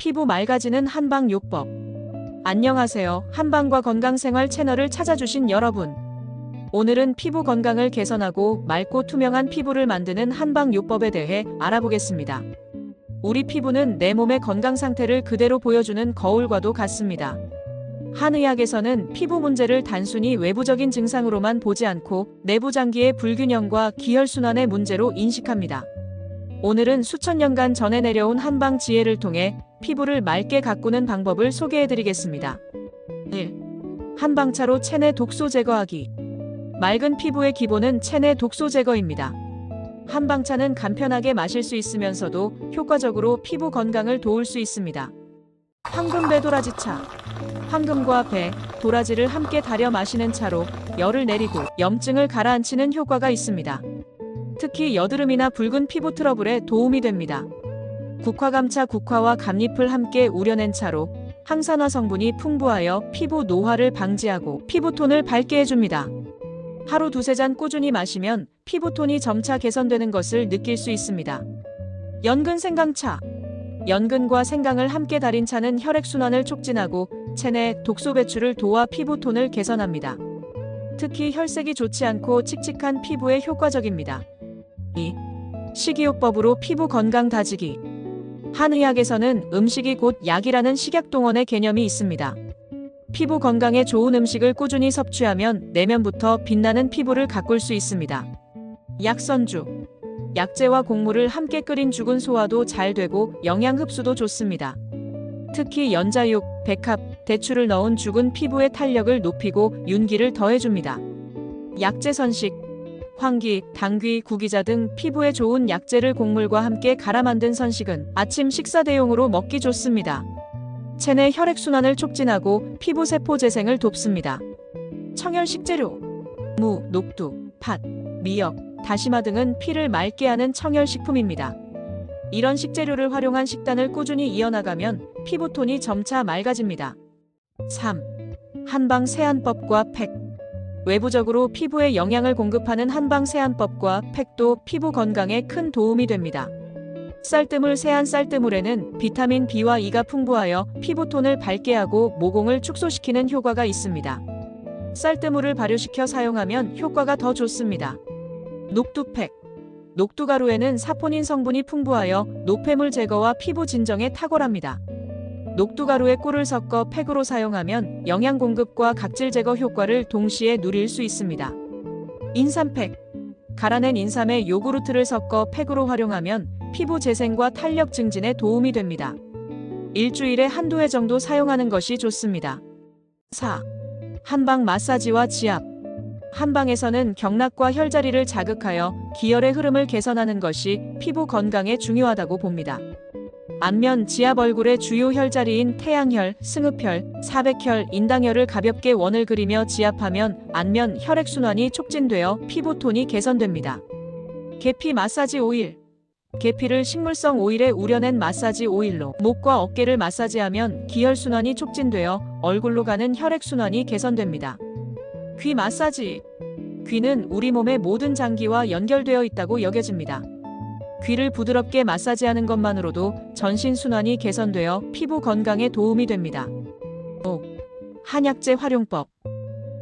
피부 맑아지는 한방 요법. 안녕하세요. 한방과 건강생활 채널을 찾아주신 여러분. 오늘은 피부 건강을 개선하고 맑고 투명한 피부를 만드는 한방 요법에 대해 알아보겠습니다. 우리 피부는 내 몸의 건강 상태를 그대로 보여주는 거울과도 같습니다. 한의학에서는 피부 문제를 단순히 외부적인 증상으로만 보지 않고 내부 장기의 불균형과 기혈순환의 문제로 인식합니다. 오늘은 수천 년간 전해 내려온 한방 지혜를 통해 피부를 맑게 가꾸는 방법을 소개해 드리겠습니다. 1. 한방차로 체내 독소 제거하기. 맑은 피부의 기본은 체내 독소 제거입니다. 한방차는 간편하게 마실 수 있으면서도 효과적으로 피부 건강을 도울 수 있습니다. 황금배 도라지차. 황금과 배, 도라지를 함께 달여 마시는 차로 열을 내리고 염증을 가라앉히는 효과가 있습니다. 특히 여드름이나 붉은 피부 트러블에 도움이 됩니다. 국화감차 국화와 감잎을 함께 우려낸 차로 항산화 성분이 풍부하여 피부 노화를 방지하고 피부톤을 밝게 해줍니다. 하루 두세 잔 꾸준히 마시면 피부톤이 점차 개선되는 것을 느낄 수 있습니다. 연근 생강차. 연근과 생강을 함께 달인 차는 혈액순환을 촉진하고 체내 독소 배출을 도와 피부톤을 개선합니다. 특히 혈색이 좋지 않고 칙칙한 피부에 효과적입니다. 2. 식이요법으로 피부 건강 다지기. 한의학에서는 음식이 곧 약이라는 식약동원의 개념이 있습니다. 피부 건강에 좋은 음식을 꾸준히 섭취하면 내면부터 빛나는 피부를 가꿀 수 있습니다. 약선주. 약재와 곡물을 함께 끓인 죽은 소화도 잘 되고 영양 흡수도 좋습니다. 특히 연자육, 백합, 대추를 넣은 죽은 피부의 탄력을 높이고 윤기를 더해줍니다. 약재 선식. 황기, 당귀, 구기자 등 피부에 좋은 약재를 곡물과 함께 갈아 만든 선식은 아침 식사 대용으로 먹기 좋습니다. 체내 혈액순환을 촉진하고 피부 세포 재생을 돕습니다. 청열 식재료 무, 녹두, 팥, 미역, 다시마 등은 피를 맑게 하는 청열 식품입니다. 이런 식재료를 활용한 식단을 꾸준히 이어나가면 피부톤이 점차 맑아집니다. 3. 한방 세안법과 팩 외부적으로 피부에 영양을 공급하는 한방 세안법과 팩도 피부 건강에 큰 도움이 됩니다. 쌀뜨물 세안 쌀뜨물에는 비타민 B와 E가 풍부하여 피부톤을 밝게 하고 모공을 축소시키는 효과가 있습니다. 쌀뜨물을 발효시켜 사용하면 효과가 더 좋습니다. 녹두팩 녹두가루에는 사포닌 성분이 풍부하여 노폐물 제거와 피부 진정에 탁월합니다. 녹두가루에 꿀을 섞어 팩으로 사용하면 영양 공급과 각질 제거 효과를 동시에 누릴 수 있습니다. 인삼팩 갈아낸 인삼에 요구르트를 섞어 팩으로 활용하면 피부 재생과 탄력 증진에 도움이 됩니다. 일주일에 한두 회 정도 사용하는 것이 좋습니다. 4. 한방 마사지와 지압 한방에서는 경락과 혈자리를 자극하여 기혈의 흐름을 개선하는 것이 피부 건강에 중요하다고 봅니다. 안면 지압 얼굴의 주요 혈자리인 태양혈, 승흡혈, 사백혈, 인당혈을 가볍게 원을 그리며 지압하면 안면 혈액순환이 촉진되어 피부톤이 개선됩니다. 계피 마사지 오일 계피를 식물성 오일에 우려낸 마사지 오일로 목과 어깨를 마사지하면 기혈순환이 촉진되어 얼굴로 가는 혈액순환이 개선됩니다. 귀 마사지 귀는 우리 몸의 모든 장기와 연결되어 있다고 여겨집니다. 귀를 부드럽게 마사지하는 것만으로도 전신 순환이 개선되어 피부 건강에 도움이 됩니다. 5. 한약재 활용법.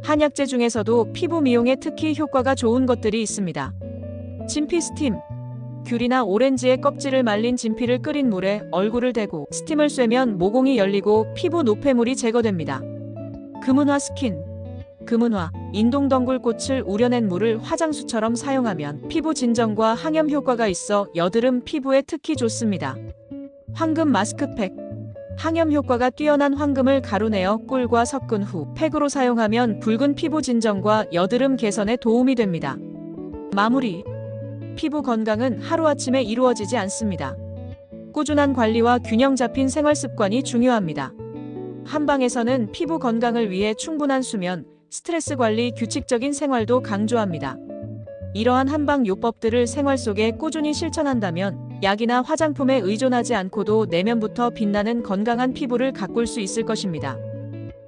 한약재 중에서도 피부 미용에 특히 효과가 좋은 것들이 있습니다. 진피 스팀. 귤이나 오렌지의 껍질을 말린 진피를 끓인 물에 얼굴을 대고 스팀을 쐬면 모공이 열리고 피부 노폐물이 제거됩니다. 금은화 스킨. 금은화, 인동덩굴꽃을 우려낸 물을 화장수처럼 사용하면 피부 진정과 항염 효과가 있어 여드름 피부에 특히 좋습니다. 황금 마스크팩 항염 효과가 뛰어난 황금을 가루내어 꿀과 섞은 후 팩으로 사용하면 붉은 피부 진정과 여드름 개선에 도움이 됩니다. 마무리 피부 건강은 하루아침에 이루어지지 않습니다. 꾸준한 관리와 균형 잡힌 생활 습관이 중요합니다. 한방에서는 피부 건강을 위해 충분한 수면, 스트레스 관리, 규칙적인 생활도 강조합니다. 이러한 한방 요법들을 생활 속에 꾸준히 실천한다면 약이나 화장품에 의존하지 않고도 내면부터 빛나는 건강한 피부를 가꿀 수 있을 것입니다.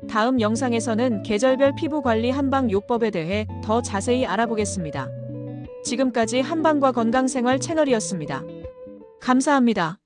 다음 영상에서는 계절별 피부 관리 한방 요법에 대해 더 자세히 알아보겠습니다. 지금까지 한방과 건강생활 채널이었습니다. 감사합니다.